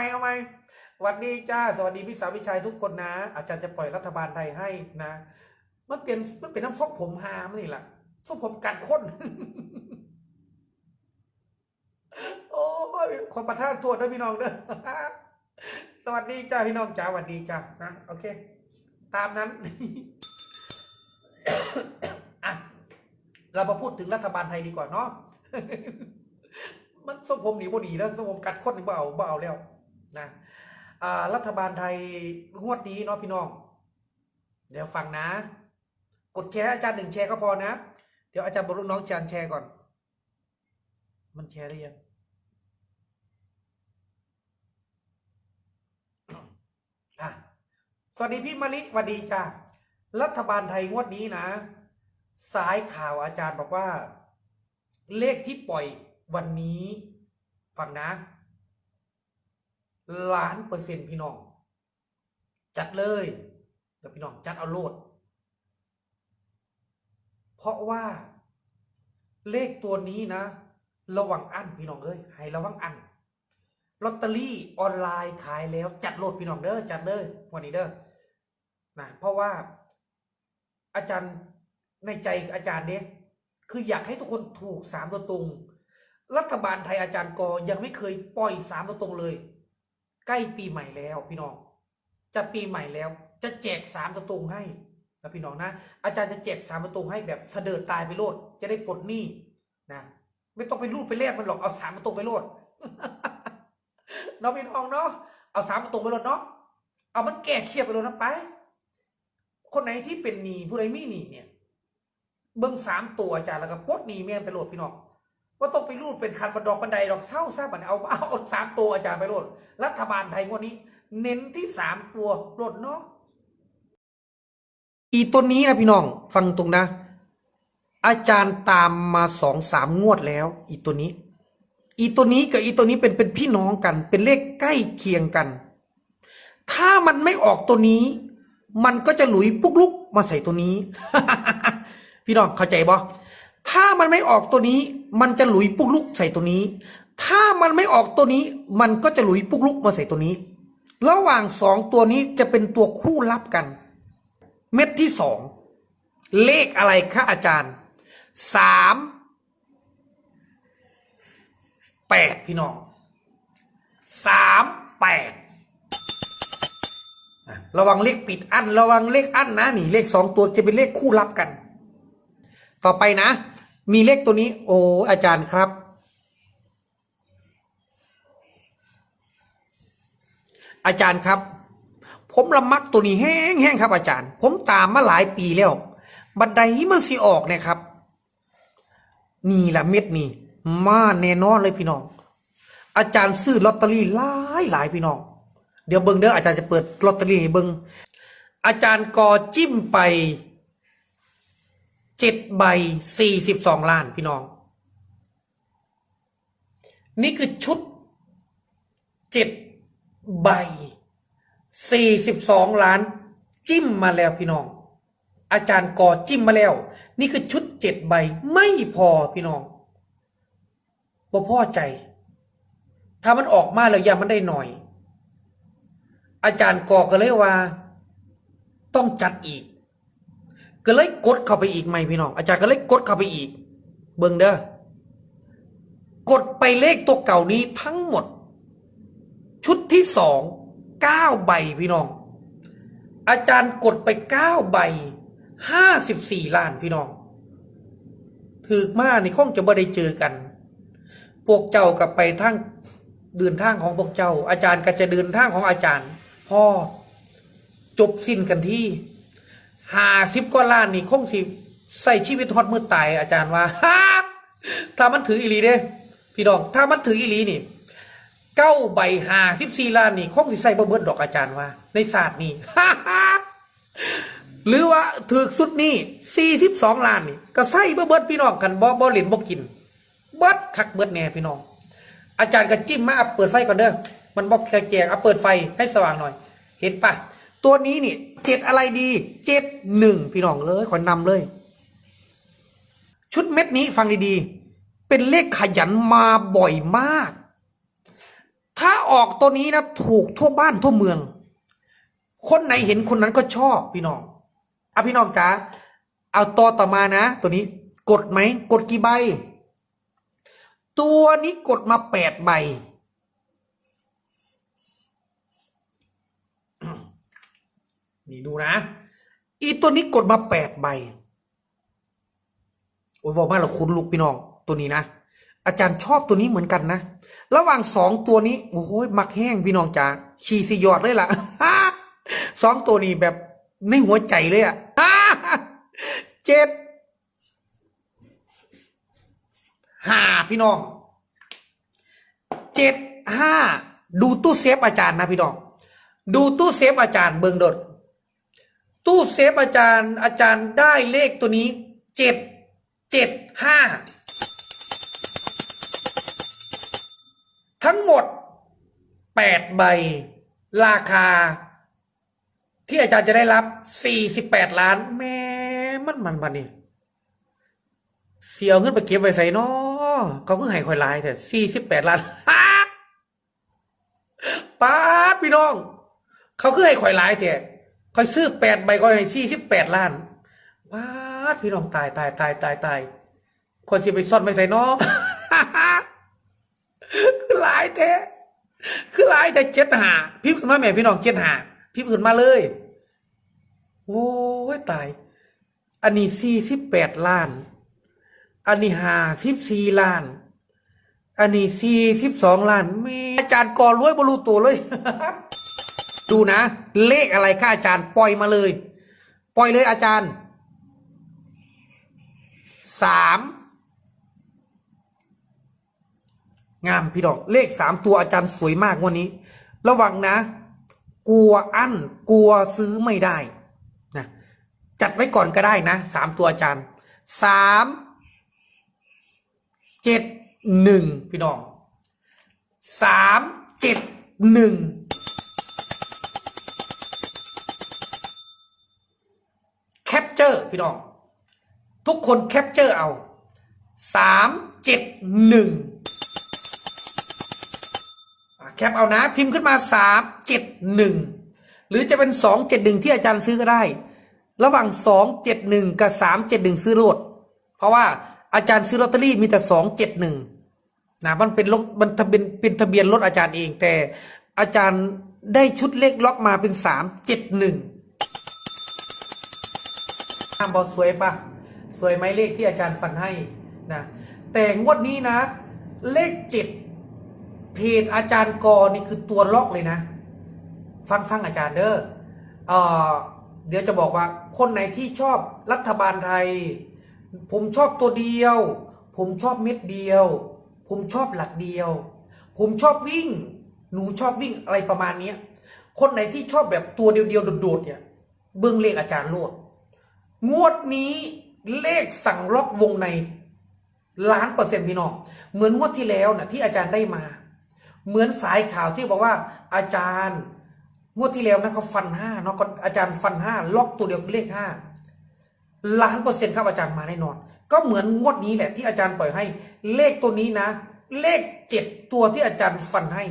ม่เอาใหม่สวัสดีจ้า สวัสดีพี่สาวพี่ชายทุกคนนะ อาจารย์จะปล่อยรัฐบาลไทยให้นะ มันเปลี่ยนมันเป็นน้ำซกผมหามนี่แหละซกผมกัดข้นโอ้ยขอประทานโทษนะพี่น้องเด้อสวัสดีจ้าพี่น้องจ้าสวัสดีจ้านะโอเค ตามนั้นอะเรามาพูดถึงรัฐบาลไทยดีกว่าเนาะมันสมผมหนีบ่ดีแล้วสมผมกัดข้นนี่บ่เอาบ่เอาแล้ว นะรัฐบาลไทยงวดนี้เนาะพี่น้อง เดี๋ยวฟังนะ กดแชร์อาจารย์หนึ่งแชร์ก็พอนะ เดี๋ยวอาจารย์บอกลูกน้องอาจารย์แชร์ก่อน มันแชร์ได้ยังอะสวัสดีพี่มะลิสวัสดีจ้ารัฐบาลไทยงวดนี้นะ สายข่าวอาจารย์บอกว่า เลขที่ปล่อยวันนี้ ฟังนะ ล้านเปอร์เซ็นต์พี่น้อง จัดเลยเดี๋ยวพี่น้องจัดเอาโลด เพราะว่า เลขตัวนี้นะ ระวังอันพี่น้องเอ้ยให้ระวังอันลอตเตอรี่ออนไลน์ขายแล้วจัดโหลดพี่น้องเด้อจัดเลยวันนี้เด้อนะเพราะว่า อาจารย์ในใจอาจารย์เนี่ยคืออยากให้ทุกคนถูกสามตัวตรง รัฐบาลไทยอาจารย์กอยังไม่เคยปล่อยสามตัวตรงเลย ใกล้ปีใหม่แล้วพี่น้อง จะปีใหม่แล้ว จะแจกสามตัวตรงให้นะพี่น้องนะ อาจารย์จะแจกสามตัวตรงให้แบบเสดอตายไปโลด จะได้ปลดหนี้นะไม่ต้องไปรูดไปแลกมันหรอกเอาสามตัวตรงไปโลดเนาะพี่น้องเนาะเอาสามประตูไปรถเนาะเอามันแก้เครียดไปเลยนะไป คนไหนที่เป็นหนี้ผู้ใดมีหนี้เนี่ย เบิ้งสามตัวอาจารย์แล้วก็ปลดหนี้แม่นไปโลดพี่น้อง ว่าต้องไปรูดเป็นคันบันดอกบันไดดอกเศร้าซะบันเอาเอาเอาสามตัวอาจารย์ไปโลดรัฐบาลไทยงวดนี้ เน้นที่สามตัวโลดเนาะอีตัวนี้นะพี่น้อง ฟังตรงนะ อาจารย์ตามมาสองสามงวดแล้ว อีตัวนี้ อีตัวนี้กับอีตัวนี้เป็นเป็นพี่น้องกัน เป็นเลขใกล้เคียงกัน ถ้ามันไม่ออกตัวนี้ มันก็จะหลุยปุ๊กลุกมาใส่ตัวนี้ พี่น้องเข้าใจบ่ ถ้ามันไม่ออกตัวนี้ มันจะหลุยปุกลุกใส่ตัวนี้ ถ้ามันไม่ออกตัวนี้ มันก็จะหลุยปุกลุกมาใส่ตัวนี้ ระหว่างสองตัวนี้จะเป็นตัวคู่รับกัน เม็ดที่สองเลขอะไรคะอาจารย์สามแปดพี่น้องสามแปดระวังเลขปิดอัน ระวังเลขอันนะนี่เลขสองตัวจะเป็นเลขคู่รับกัน ต่อไปนะ มีเลขตัวนี้ โอ้อาจารย์ครับ อาจารย์ครับ ผมละมักตัวนี้แห้งแห้งครับ อาจารย์ ผมตามมาหลายปีแล้ว บันไดมันสิออกนะครับ นี่แหละเม็ดนี่มาแน่นอนเลยพี่น้อง อาจารย์ซื้อลอตเตอรี่หลายหลายพี่น้อง เดี๋ยวเบิ้งเด้ออาจารย์จะเปิดลอตเตอรี่ให้เบิ้งอาจารย์กอจิ้มไป เจ็ดใบสี่สิบสองล้านพี่น้อง นี่คือชุดเจ็ดใบสี่สิบสองล้าน จิ้มมาแล้วพี่น้อง อาจารย์กอจิ้มมาแล้ว นี่คือชุดเจ็ดใบไม่พอพี่น้องบ่พอใจ ถ้ามันออกมาแล้วยามันได้หน่อย อาจารย์กอก็เลยว่า ต้องจัดอีก ก็เลยกดเข้าไปอีกไหมพี่น้องอาจารย์ก็เลยกดเข้าไปอีก เบิ่งเด้อกดไปเลขตัวเก่านี้ทั้งหมด ชุดที่สองเก้าใบพี่น้อง อาจารย์กดไปเก้าใบห้าสิบสี่ล้านพี่น้องถือมาในข้องจะบ่ได้เจอกัน พวกเจ้ากับไปทางเดินทางของพวกเจ้า อาจารย์ก็จะเดินทางของอาจารย์ พ่อจบสิ้นกันที่ หาสิบกว่าล้านนี่คงสิใส่ชีวิตฮอดมือตายอาจารย์ว่าถ้ามันถืออีหลีเด้พี่น้องถ้ามันถืออีหลีนี่เก้าใบหาสิบสี่ล้านนี่คงสิใส่บ่เบิดดอกอาจารย์ว่า ในศาสตร์นี่หรือว่าถือสุดนี่สี่สิบสองล้านนี่ ก็ใส่บ่เบิดพี่น้องกันบ่บ่เหรียญบ่กิน เบิดคักเบิดแน่พี่น้อง อาจารย์ก็จิ้มมาเปิดไฟก่อนเด้อมันบอกแจกๆอะเปิดไฟให้สว่างหน่อย เห็นปะ ตัวนี้นี่เจ็ดอะไรดีเจ็ดหนึ่งพี่น้องเลยขอนำเลย ชุดเม็ดนี้ฟังดีๆ เป็นเลขขยันมาบ่อยมาก ถ้าออกตัวนี้นะถูกทั่วบ้านทั่วเมือง คนไหนเห็นคนนั้นก็ชอบพี่น้องอะพี่น้องจ๋าเอาต่อต่อมานะ ตัวนี้กดไหมกดกี่ใบ ตัวนี้กดมาแปดใบ นี่ดูนะ อีตัวนี้กดมาแปดใบโอ้ยบอกมาเราคุ้นลูกพี่น้องตัวนี้นะอาจารย์ชอบตัวนี้เหมือนกันนะ ระหว่างสองตัวนี้โอ้โหมักแห้งพี่น้องจ๋าชีสยอดเลยล่ะสองตัวนี้แบบในหัวใจเลยอะเจ็ดห้าพี่น้องเจ็ดห้าดูตู้เซฟอาจารย์นะพี่น้อง ดูตู้เซฟอาจารย์เบิงดด ตู้เซฟอาจารย์อาจารย์ได้เลขตัวนี้เจ็ดเจ็ดห้าทั้งหมดแปดใบ ราคา ที่อาจารย์จะได้รับสี่สิบแปดล้าน แม่มันมันมันนี่เสียเงินไปเก็บไว้ใส่นอเขาก็ให้คอยไลายแต่สี่สิบแปดล้านป้าพี่น้อง เขาคือให้คอยไลายแต่ อยซื้อแปดใบคอยให้สี่สิบแปดล้านป้าพี่น้องตายตายตายตายตายคนสิไปซ่อนไว้ใส่น้องคือหลายแท้คือหลายแต่เจ็ดหาพี่ขึ้นมาแม่พี่น้องเจ็ดหาพี่ขึ้นมาเลยโอ้ยตาย อันนี้สี่สิบแปดล้าน อันนี้ห้าสิบสี่ล้าน อันนี้สี่สิบสองล้านม่อาจารย์ก่อรวยบรูตัวเลย ดูนะ เลขอะไรค่ะอาจารย์ ปล่อยมาเลย ปล่อยเลยอาจารย์สามงามพี่ดอกเลขสามตัวอาจารย์สวยมากวันนี้ ระวังนะ กลัวอั้นกลัวซื้อไม่ได้นะจัดไว้ก่อนก็ได้นะสามตัวอาจารย์สามเจ็ดหนึ่งพี่น้องสามเจ็ดหนึ่ง พี่น้อง ทุกคนแคปเจอร์เอาสามเจ็ดหนึ่งแคปเอานะพิมพ์ขึ้นมาสามเจ็ดหนึ่งหรือจะเป็นสองเจ็ดหนึ่งที่อาจารย์ซื้อก็ได้ ระหว่างสองเจ็ดหนึ่งกับสามเจ็ดหนึ่งซื้อรถเพราะว่าอาจารย์ซื้อลอตเตอรี่มีแต่สองเจ็ดหนึ่งนะมันเป็นรถมันทะเบียนเป็นทะเบียนรถอาจารย์เองแต่อาจารย์ได้ชุดเลขล็อกมาเป็นสามเจ็ดหนึ่ง บอสวยปะสวยไหมเลขที่อาจารย์ฟันให้นะแต่งวดนี้นะ เลขเจ็ดเพจอาจารย์กอนี่คือตัวล็อกเลยนะ ฟังฟังอาจารย์เด้อเออเดี๋ยวจะบอกว่าคนไหนที่ชอบรัฐบาลไทย ผมชอบตัวเดียว ผมชอบเม็ดเดียว ผมชอบหลักเดียว ผมชอบวิ่ง หนูชอบวิ่งอะไรประมาณนี้คนไหนที่ชอบแบบตัวเดียวๆโดดๆเนี่ย เบื้องเลขอาจารย์โลด งวดนี้เลขสั่งล็อกวงในล้านเปอร์เซ็นต์พี่น้องเหมือนงวดที่แล้วนะที่อาจารย์ได้มา เหมือนสายข่าวที่บอกว่า อาจารย์งวดที่แล้วนะเขาฟันห้าเนาะก็อาจารย์ฟันห้าล็อกตัวเดียวคือเลขห้าล้านเปอร์เซ็นต์ครับอาจารย์มาแน่นอน ก็เหมือนงวดนี้แหละที่อาจารย์ปล่อยให้ เลขตัวนี้นะ เลขเจ็ดตัวที่อาจารย์ฟันให้